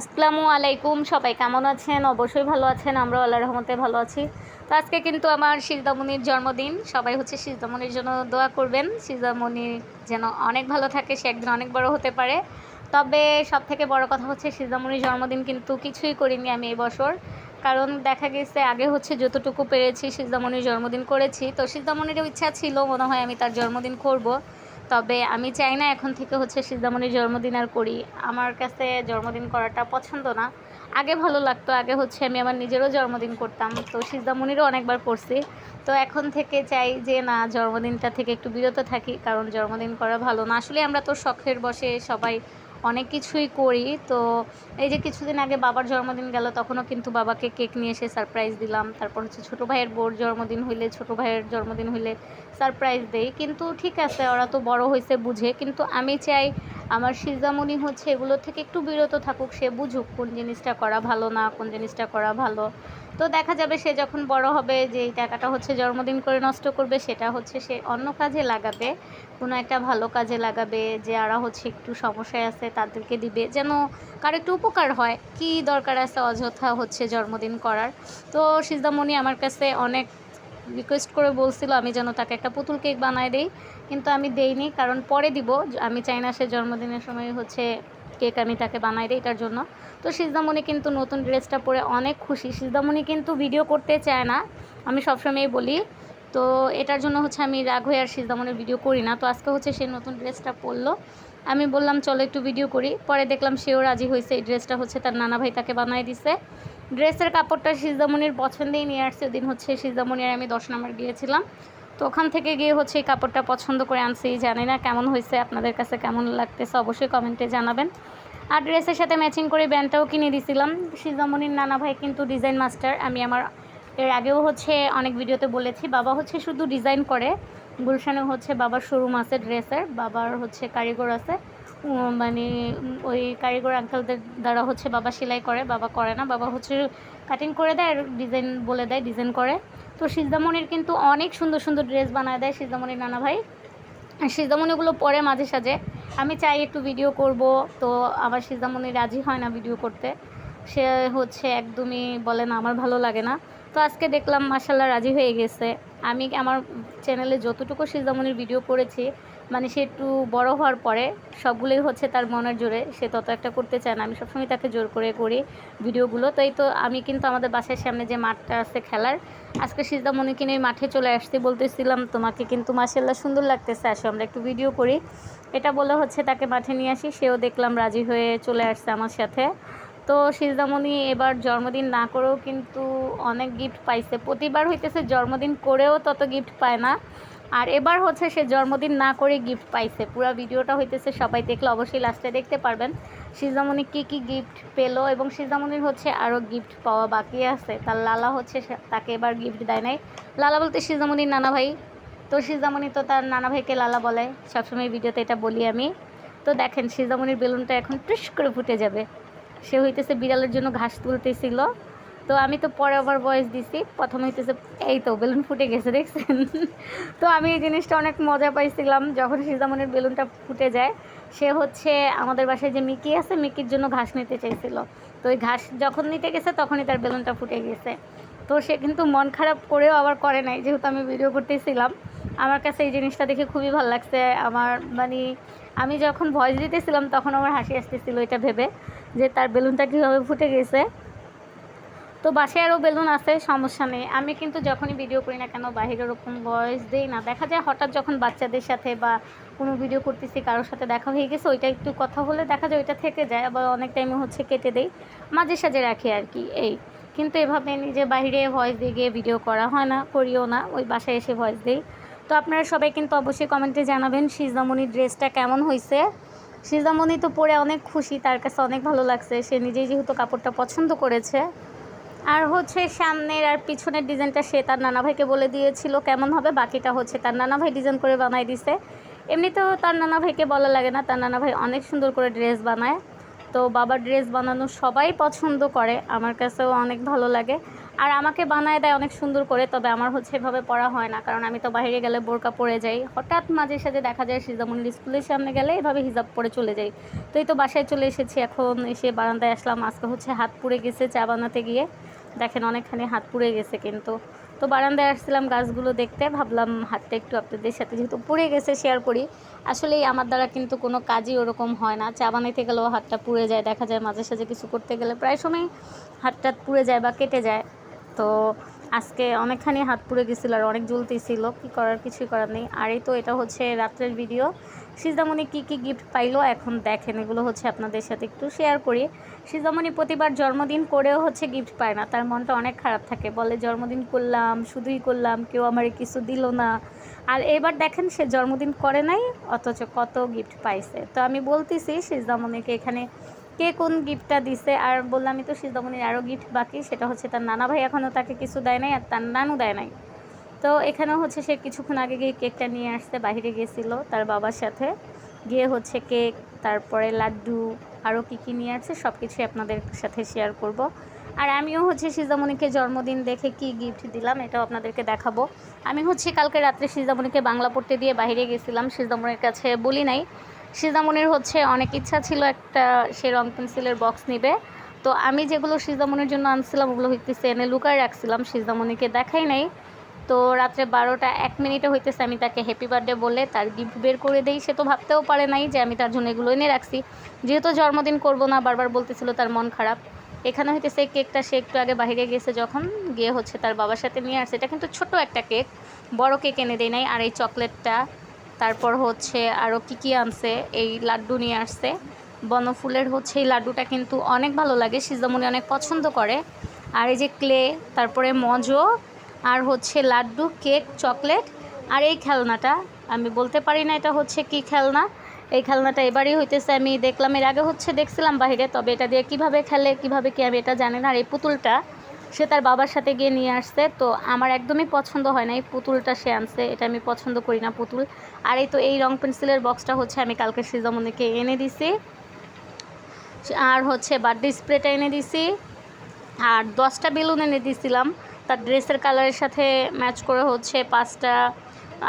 আসসালামু আলাইকুম, সবাই কেমন আছেন? অবশ্যই ভালো আছেন, আমরাও আল্লাহ রহমতে ভালো আছি। তো আজকে কিন্তু আমার সিজদামণির জন্মদিন, সবাই হচ্ছে সিজদামণির জন্য দোয়া করবেন। সিজদামণি যেন অনেক ভালো থাকে, সে একদিন অনেক বড় হতে পারে। তবে সব থেকে বড় কথা হচ্ছে সিজদামণির জন্মদিন কিন্তু কিছুই করিনি আমি এই বছর। কারণ দেখা গেছে আগে হচ্ছে যতটুকু পেরেছি সিজদামণির জন্মদিন করেছি। তো সিজদামণিরও ইচ্ছা ছিল, মনে হয় আমি তার জন্মদিন করব। তবে আমি চাই না এখন থেকে হচ্ছে সিদ্ধামণির জন্মদিন আর করি। আমার কাছে জন্মদিন করাটা পছন্দ না। আগে ভালো লাগতো, আগে হচ্ছে আমি আমার নিজেরও জন্মদিন করতাম। তো সিজদামণিরও অনেকবার করছি। তো এখন থেকে চাই যে না, জন্মদিনটা থেকে একটু বিরত থাকি, কারণ জন্মদিন করা ভালো না। আসলে আমরা তো শখের বসে সবাই অনেক কিছুই করি। তো এই যে কিছুদিন আগে বাবার জন্মদিন গেল, তখনও কিন্তু বাবাকে কেক নিয়ে এসে সারপ্রাইজ দিলাম। তারপর হচ্ছে ছোটো ভাইয়ের বোর জন্মদিন হইলে, ছোটো ভাইয়ের জন্মদিন হইলে সারপ্রাইজ দেই। কিন্তু ঠিক আছে, ওরা তো বড় হয়েছে, বুঝে। কিন্তু আমি চাই আমার সিজামণি হচ্ছে এগুলো থেকে একটু বিরত থাকুক, সে বুঝুক কোন জিনিসটা করা ভালো না, কোন জিনিসটা করা ভালো। তো দেখা যাবে সে যখন বড় হবে যে এই টাকাটা হচ্ছে জন্মদিন করে নষ্ট করবে, সেটা হচ্ছে সে অন্য কাজে লাগাবে, কোনো একটা ভালো কাজে লাগাবে, যে আরা হচ্ছে একটু সমস্যায় আছে তাদেরকে দিবে। যেন কার একটু উপকার হয়, কি দরকার আছে অযথা হচ্ছে জন্মদিন করার। তো সিজদামণি আমার কাছে অনেক রিকোয়েস্ট করে বলছিল আমি যেন তাকে একটা পুতুল কেক বানায় দেই, কিন্তু আমি দেইনি, কারণ পরে দিব। আমি চাই না সে জন্মদিনের সময় হচ্ছে কেক আমি তাকে বানাই দিই এটার জন্য। তো সিজদামণি কিন্তু নতুন ড্রেসটা পরে অনেক খুশি। সিজদামণি কিন্তু ভিডিও করতে চায় না, আমি সবসময়ই বলি। তো এটার জন্য হচ্ছে আমি রাগ হয়ে আর সিজদামণির ভিডিও করি না। তো আজকে হচ্ছে সে নতুন ড্রেসটা পরলো। আমি বললাম, চলো একটু ভিডিও করি। পরে দেখলাম সেও রাজি হয়েছে, এই ড্রেসটা হচ্ছে তার নানা ভাই তাকে বানাই দিছে। ড্রেসের কাপড়টা সিজদামণির পছন্দেই নিয়ে আসছে। ওদিন হচ্ছে সিজদামণি আর আমি দশ নম্বর গিয়েছিলাম। তো ওখান থেকে গিয়ে হচ্ছে এই কাপড়টা পছন্দ করে আনছি, জানি না কেমন হয়েছে, আপনাদের কাছে কেমন লাগতেছে অবশ্যই কমেন্টে জানাবেন। আর ড্রেসের সাথে ম্যাচিং করে ব্যান্ডটাও কিনে দিছিলাম। সিজামণির নানা ভাই কিন্তু ডিজাইন মাস্টার। আমি আমার, এর আগেও হচ্ছে অনেক ভিডিওতে বলেছি, বাবা হচ্ছে শুধু ডিজাইন করে। গুলশানে হচ্ছে বাবার শোরুম আছে ড্রেসের, বাবার হচ্ছে কারিগর আছে। মানে ওই কারিগর আঙ্কেলদের দ্বারা হচ্ছে বাবা সেলাই করে, বাবা করে না, বাবা হচ্ছে কাটিং করে দেয় আর ডিজাইন বলে দেয় ডিজাইন করে। তো সিজদামণির কিন্তু অনেক সুন্দর সুন্দর ড্রেস বানায় দেয় সিজদামণির নানা ভাই। সিজদামণিগুলো পরে মাঝে সাঝে। আমি চাই একটু ভিডিও করব, তো আমার সিজদামণি রাজি হয় না ভিডিও করতে। সে হচ্ছে একদমই বলে না, আমার ভালো লাগে না। তো আজকে দেখলাম মাসাল্লাহ রাজি হয়ে গেছে। আমি আমার চ্যানেলে যতটুকু সিজদামণির ভিডিও করেছি মানে সে একটু বড় হওয়ার পরে সবগুলোই হচ্ছে তার মনের জোরে, সে তত একটা করতে চায় না। আমি সবসময় তাকে জোর করে করি ভিডিওগুলো। তো এই তো আমি কিন্তু আমাদের বাসার সামনে যে মাঠটা আছে খেলার, আজকে সিজদামণি কিনে মাঠে চলে আসতে বলতেছিলাম, তোমাকে কিন্তু মাসাল্লাহ সুন্দর লাগতেছে। আসো, আমরা একটু ভিডিও করি। এটা বলে হচ্ছে তাকে মাঠে নিয়ে আসি, সেও দেখলাম রাজি হয়ে চলে আসছে আমার সাথে। তো সিজদামণি এবার জন্মদিন না করেও কিন্তু অনেক গিফট পাইছে। প্রতিবার হইতেছে জন্মদিন করেও তত গিফট পায় না। আর এবার হচ্ছে সে জন্মদিন না করে গিফট পাইছে। পুরো ভিডিওটা হইতেছে সবাই দেখলে অবশ্যই লাস্টে দেখতে পারবেন। সিজামণি কী কী গিফট পেল এবং সিজামণির হচ্ছে আরও গিফট পাওয়া বাকি আছে। তার লালা হচ্ছে তাকে এবার গিফট দেয় নাই। লালা বলতে সিজামণির নানা ভাই। তো সিজামণি তো তার নানা ভাইকে লালা বলে। সবসময় ভিডিওতে এটা বলি আমি। তো দেখেন সিজামণির বেলুনটা এখন টুস করে ফুটে যাবে। সে হইতেছে বিড়ালের জন্য ঘাস তুলতেছিল। তো আমি তো পরে আবার বয়স দিছি। প্রথমে হইতেছে, এই তো বেলুন ফুটে গেছে, দেখছেন? তো আমি এই জিনিসটা অনেক মজা পাইছিলাম, যখন সিজামনের বেলুনটা ফুটে যায়। সে হচ্ছে আমাদের বাসায় যে মিকি আছে, মিকির জন্য ঘাস নিতে চাইছিল। তো ওই ঘাস যখন নিতে গেছে, তখনই তার বেলুনটা ফুটে গেছে। তো সে কিন্তু মন খারাপ করেও আবার করে নাই, যেহেতু আমি ভিডিও করতেছিলাম। আমার কাছে এই জিনিসটা দেখে খুবই ভালো লাগছে। আমার মানে আমি যখন ভয়েস দিতেছিলাম, তখন আমার হাসি আসতেছিল এটা ভেবে, যে তার বেলুনটা কীভাবে ফুটে গেছে। তো বাসায় আরও বেলুন আছে, সমস্যা নেই। আমি কিন্তু যখনই ভিডিও করি না কেন বাইরে ওরকম ভয়েস দিই না। দেখা যায় হঠাৎ যখন বাচ্চাদের সাথে বা কোনো ভিডিও করতেছি, কারোর সাথে দেখা হয়ে গেছে, ওইটা একটু কথা বলে দেখা যায় ওইটা থেকে যায়, আবার অনেক টাইমে হচ্ছে কেটে দেই। মাঝে সাঝে রাখি আর কি, এই। কিন্তু এভাবে নিজে বাইরে ভয়েস দিয়ে গিয়ে ভিডিও করা হয় না, করিও না, ওই বাসায় এসে ভয়েস দিই। তো আপনারা সবাই কিন্তু অবশ্যই কমেন্টে জানাবেন, সিজদামণির ড্রেসটা কেমন হয়েছে সিজদামণি তো পরে অনেক খুশি, তার কাছে অনেক ভালো লাগছে। সে নিজেই যেহেতু কাপড়টা পছন্দ করেছে আর হচ্ছে সামনের আর পিছনের ডিজাইনটা সে তার নানা ভাইকে বলে দিয়েছিল, কেমন হবে? বাকিটা হচ্ছে তার নানা ভাই ডিজাইন করে বানাই দিছে। এমনিতেও তার নানা ভাইকে বলা লাগে না, তার নানা ভাই অনেক সুন্দর করে ড্রেস বানায়। তো বাবার ড্রেস বানানো সবাই পছন্দ করে, আমার কাছেও অনেক ভালো লাগে। আর আমাকে বানায় দেয় অনেক সুন্দর করে, তবে আমার হচ্ছে এভাবে পড়া হয় না, কারণ আমি তো বাইরে গেলে বোরকা পরে যাই। হঠাৎ মাঝে সাঝে দেখা যায় সিজামনির স্কুলের সামনে গেলে এভাবে হিজাব পরে চলে যাই। তো এই তো বাসায় চলে এসেছি, এখন এসে বারান্দায় আসলাম, আজকে হচ্ছে হাত পুড়ে গেছে চা বানাতে গিয়ে। দেখেন অনেকখানি হাত পুড়ে গেছে কিন্তু। তো বারান্দায় আসছিলাম গাছগুলো দেখতে, ভাবলাম হাতটা একটু আপনাদের সাথে যেহেতু পুড়ে গেছে শেয়ার করি। আসলে আমার দ্বারা কিন্তু কোনো কাজই ওরকম হয় না। চা বানাইতে গেলেও হাতটা পুড়ে যায়, দেখা যায় মাঝে সাঝে কিছু করতে গেলে প্রায় সময় হাতটা পুড়ে যায় বা কেটে যায়। তো আজকে অনেকখানি হাত পুড়ে গেছিল আর অনেক জ্বলতেছিল কী করার কিছুই করার নেই। আর এই তো এটা হচ্ছে রাত্রের ভিডিও সিজামণি কী কী গিফট পাইলো এখন দেখেন, এগুলো হচ্ছে আপনাদের সাথে একটু শেয়ার করি। সিজামণি প্রতিবার জন্মদিন করেও হচ্ছে গিফট পায় না, তার মনটা অনেক খারাপ থাকে। বলে, জন্মদিন করলাম, শুধুই করলাম, কেউ আমার কিছু দিল না। আর এবার দেখেন সে জন্মদিন করে নাই, অথচ কত গিফট পাইছে। তো আমি বলতেছি সিজামণিকে এখানে কে কোন গিফটটা দিছে? আর বললামই তো সিজামণির আরও গিফট বাকি, সেটা হচ্ছে তার নানা ভাই এখনও তাকে কিছু দেয় নাই আর তার নানু দেয় নাই। তো এখানেও হচ্ছে সে কিছুক্ষণ আগে গিয়ে কেকটা নিয়ে আসতে বাইরে গিয়েছিল তার বাবার সাথে। গিয়ে হচ্ছে কেক, তারপরে লাড্ডু আরও কী কী নিয়ে আসছে সব কিছুই আপনাদের সাথে শেয়ার করব। আর আমিও হচ্ছে সিজামণিকে জন্মদিন দেখে কি গিফট দিলাম, এটাও আপনাদেরকে দেখাবো। আমি হচ্ছে কালকে রাত্রে সিজামণিকে বাংলা পড়তে দিয়ে বাইরে গেছিলাম সিজামণির কাছে বলি নাই। সিজামণির হচ্ছে অনেক ইচ্ছা ছিল একটা সে রং পেন্সিলের বক্স নিবে। তো আমি যেগুলো সিজামণির জন্য আনছিলাম, ওগুলো হইতেছে এনে লুকায় রাখছিলাম সিজামণিকে দেখাই নাই। তো রাত্রে বারোটা এক মিনিটে হইতেছে আমি তাকে হ্যাপি বার্থডে বলে তার গিফট বের করে দেই। সে তো ভাবতেও পারে নাই যে আমি তার জন্য এগুলো এনে রাখছি। যেহেতু জন্মদিন করব না, বারবার বলতেছিল তার মন খারাপ। এখানে হইতেছে কেকটা সে একটু আগে বাইরে গেছে যখন, গিয়ে হচ্ছে তার বাবার সাথে নিয়ে আসছে। এটা কিন্তু ছোট একটা কেক, বড় কেক এনে দেয় নাই। আর এই চকলেটটা তারপর হচ্ছে আরও কী কী আনছে? এই লাড্ডু নিয়ে আসছে। বনফুলের হচ্ছে এই লাড্ডুটা কিন্তু অনেক ভালো লাগে সিজামণি অনেক পছন্দ করে। আর এই যে ক্লে, তারপরে মজো, আর হচ্ছে লাড্ডু, কেক, চকলেট, আর এই খেলনাটা। আমি বলতে পারি না এটা হচ্ছে কি খেলনা। এই খেলনাটা এবারই হইতেছে, আমি দেখলাম এর আগে হচ্ছে দেখছিলাম বাইরে তবে এটা দিয়ে কীভাবে খেলে, কীভাবে কি আমি এটা জানি না। আর এই পুতুলটা সে তার বাবার সাথে গিয়ে নিয়ে আসছে। তো আমার একদমই পছন্দ হয় না এই পুতুলটা সে আনছে। এটা আমি পছন্দ করি না পুতুল। আর এই তো এই রং পেন্সিলের বক্সটা হচ্ছে আমি কালকে সিজামনিকে এনে দিছি। আর হচ্ছে বার্থডে স্প্রেটা এনে দিছি। আর দশটা বেলুন এনে দিয়েছিলাম তার ড্রেসের কালারের সাথে ম্যাচ করে হচ্ছে পাঁচটা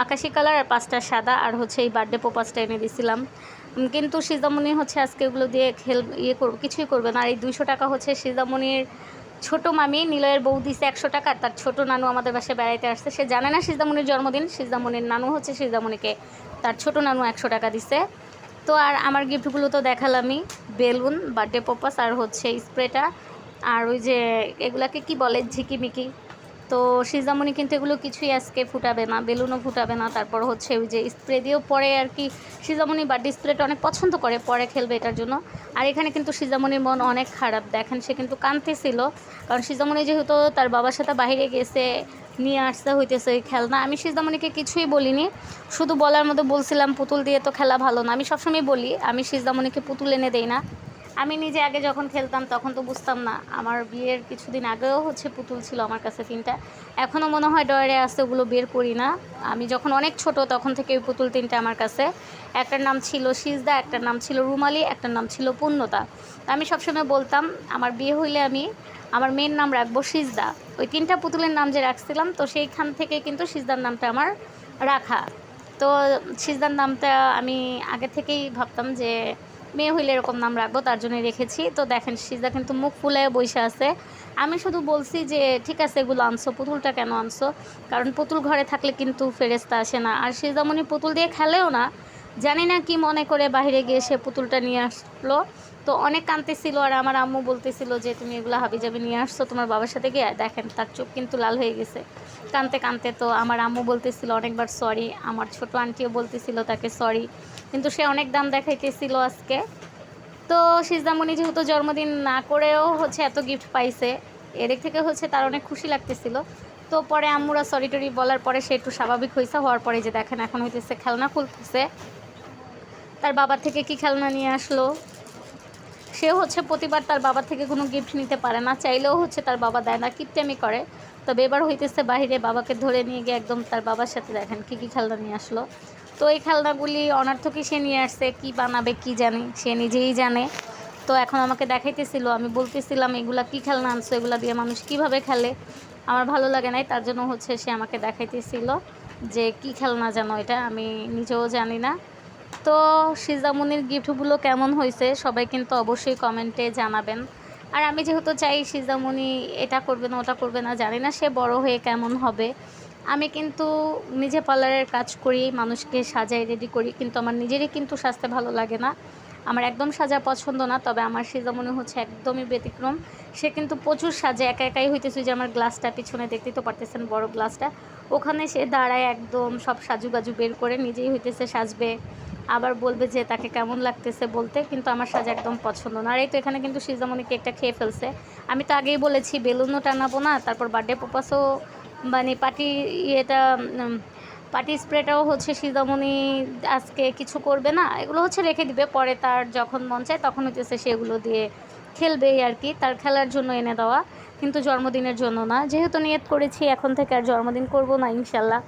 আকাশি কালার আর পাঁচটা সাদা। আর হচ্ছে এই বার্থডে পোপাসটা এনে দিয়েছিলাম উম, কিন্তু সিজামণি হচ্ছে আজকে এগুলো দিয়ে খেল ইয়ে করব কিছুই করবে না। আর এই দুইশো টাকা হচ্ছে সিজামণির ছোটো মামি নিলয়ের বউ দিছে একশো টাকা, তার ছোট নানু আমাদের বাসায় বেড়াইতে আসছে। সে জানে না সিজামণির জন্মদিন সিজামণির নানু হচ্ছে সিজামণিকে তার ছোট নানু একশো টাকা দিছে। তো আর আমার গিফটগুলো তো দেখালামই, বেলুন, বার্থডে পপাস আর হচ্ছে স্প্রেটা। আর ওই যে এগুলাকে কি বলে, ঝিকিমিকি? তো সিজামণি কিন্তু এগুলো কিছুই আজকে ফুটাবে না, বেলুনও ফুটাবে না। তারপর হচ্ছে ওই যে স্প্রে দিয়েও পরে আর কি সিজামণি বার্থডে স্প্রেটা অনেক পছন্দ করে, পরে খেলবে এটার জন্য। আর এখানে কিন্তু সিজামণির মন অনেক খারাপ। দেখেন সে কিন্তু কাঁদতেছিল, কারণ সিজামণি যেহেতু তার বাবার সাথে বাইরে গেছে, নিয়ে আসতে হইতেছে ওই খেলনা। আমি সিজামণিকে কিছুই বলিনি, শুধু বলার মতো বলছিলাম, পুতুল দিয়ে তো খেলা ভালো না। আমি সবসময় বলি, আমি সিজামণিকে পুতুল এনে দেই না। আমি নিজে আগে যখন খেলতাম তখন তো বুঝতাম না, আমার বিয়ের কিছুদিন আগেও হচ্ছে পুতুল ছিল আমার কাছে তিনটা। এখনও মনে হয় ডয়ারে আসতে ওগুলো বের করি না। আমি যখন অনেক ছোট তখন থেকে ওই পুতুল তিনটা আমার কাছে। একটার নাম ছিল সিজদা, একটার নাম ছিল রুমালি, একটার নাম ছিল পূর্ণতা। আমি সবসময় বলতাম, আমার বিয়ে হইলে আমি আমার মেয়ের নাম রাখব সিজদা। ওই তিনটা পুতুলের নাম যে রাখছিলাম, তো সেইখান থেকে কিন্তু সিজদার নামটা আমার রাখা। তো সিজদার নামটা আমি আগে থেকেই ভাবতাম যে মেয়ে হইলে এরকম নাম রাখব, তার জন্য রেখেছি। তো দেখেন সিজা কিন্তু মুখ ফুলে বসে আছে। আমি শুধু বলছি যে, ঠিক আছে এগুলো আনছো, পুতুলটা কেন আনছো? কারণ পুতুল ঘরে থাকলে কিন্তু ফেরেস্তা আসে না। আর সিজামণি পুতুল দিয়ে খেলেও না, জানি না কি মনে করে বাহিরে গিয়ে সে পুতুলটা নিয়ে আসলো। তো অনেক কাঁদতেছিল আর আমার আম্মু বলতেছিল যে, তুমি এগুলো হাবি যাবি নিয়ে আসছো, তোমার বাবার সাথে গিয়ে দেখেন, তার চোখ কিন্তু লাল হয়ে গেছে। কাঁদতে কাঁদতে তো আমার আম্মু বলতেছিল অনেকবার, সরি। আমার ছোট আন্টিও বলতেছিল তাকে, সরি। কিন্তু সে অনেক দাম দেখাইতেছিল আজকে। তো সিজদামণি যেহেতু জন্মদিন না করেও হচ্ছে এত গিফট পাইছে এদিক থেকে হচ্ছে তার অনেক খুশি লাগতেছিল। তো পরে আম্মুরা সরি টরি বলার পরে সে একটু স্বাভাবিক হয়েছে হওয়ার পরে যে দেখেন, এখন হইতেছে খেলনা খুলতেছে। তার বাবার থেকে কি খেলনা নিয়ে আসলো? সে হচ্ছে প্রতিবার তার বাবা থেকে কোনো গিফট নিতে পারে না, চাইলেও হচ্ছে তার বাবা দেয় না, কিপটেমি করে। তবে এবার হইতেছে বাইরে বাবাকে ধরে নিয়ে গিয়ে একদম তার বাবার সাথে দেখেন কী কী খেলনা নিয়ে আসলো। তো এই খেলনাগুলি অনার্থকই সে নিয়ে আসছে, কি বানাবে কি জানে, সে নিজেই জানে। তো এখন আমাকে দেখাইতেছিল, আমি বলতেছিলাম, এগুলা কী খেলনা আনছো? এগুলা দিয়ে মানুষ কীভাবে খেলে? আমার ভালো লাগে নাই, তার জন্য হচ্ছে সে আমাকে দেখাইতেছিল যে কি খেলনা যেন এটা, আমি নিজেও জানি না। তো সিজামনির গিফটগুলো কেমন হয়েছে সবাই কিন্তু অবশ্যই কমেন্টে জানাবেন। আর আমি যেহেতু চাই সিজামণি এটা করবে না, ওটা করবে না, জানি না সে বড় হয়ে কেমন হবে। আমি কিন্তু নিজে পার্লারের কাজ করি, মানুষকে সাজাই রেডি করি, কিন্তু আমার নিজেরই কিন্তু সাজতে ভালো লাগে না। আমার একদম সাজা পছন্দ না, তবে আমার সিজামণি হচ্ছে একদমই ব্যতিক্রম। সে কিন্তু প্রচুর সাজে, একা একাই হইতেছে যে আমার গ্লাসটা পিছনে দেখতেই তো পারতেছেন বড় গ্লাসটা। ওখানে সে দাঁড়ায় একদম সব সাজুগাজু বের করে নিজেই হইতেছে সাজবে। আবার বলবে যে তাকে কেমন লাগতেছে বলতে, কিন্তু আমার সাজা একদম পছন্দ না। আর এই তো এখানে কিন্তু সিজামণি কেকটা খেয়ে ফেলছে। আমি তো আগেই বলেছি, বেলুনও টানাবো না, তারপর বার্থডে পোপাসও মানে পার্টি ইয়েটা পার্টি স্প্রেটাও হচ্ছে সিজামণি আজকে কিছু করবে না, এগুলো হচ্ছে রেখে দিবে। পরে তার যখন মন চায় তখন হচ্ছে সেগুলো দিয়ে খেলবে আর কি, তার খেলার জন্য এনে দেওয়া, কিন্তু জন্মদিনের জন্য না। যেহেতু নিয়ত করেছি, এখন থেকে আর জন্মদিন করব না, ইনশাল্লাহ।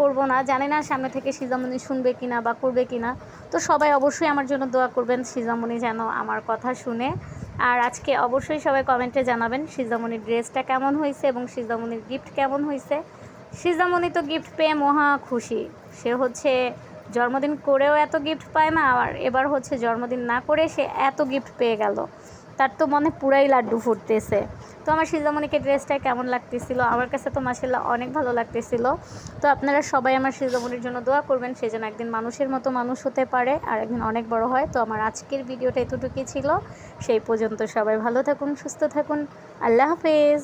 করব না। জানি না সামনে থেকে সিজামণি শুনবে কিনা বা করবে কিনা। তো সবাই অবশ্যই আমার জন্য দোয়া করবেন সিজামণি যেন আমার কথা শুনে। আর আজকে অবশ্যই সবাই কমেন্টে জানাবেন সিজামণির ড্রেসটা কেমন হয়েছে এবং সিজামণির গিফট কেমন হয়েছে। সিজামণি তো গিফট পেয়ে মহা খুশি। সে হচ্ছে জন্মদিন করেও এত গিফট পায় না, আর এবার হচ্ছে জন্মদিন না করে সে এত গিফট পেয়ে গেল। তার তো মনে পুরাই লাড্ডু ফুটতেছে। তো আমার সিজামণিকে ড্রেসটা কেমন লাগতেছিল? আমার কাছে তো মাসাল্লাহ অনেক ভালো লাগতেছিল। তো আপনারা সবাই আমার শিলদামণির জন্য দোয়া করবেন, সে যেন একদিন মানুষের মতো মানুষ হতে পারে আর একদিন অনেক বড় হয়। তো আমার আজকের ভিডিওটা এতটুকুই ছিল। সেই পর্যন্ত সবাই ভালো থাকুন, সুস্থ থাকুন। আল্লাহ হাফেজ।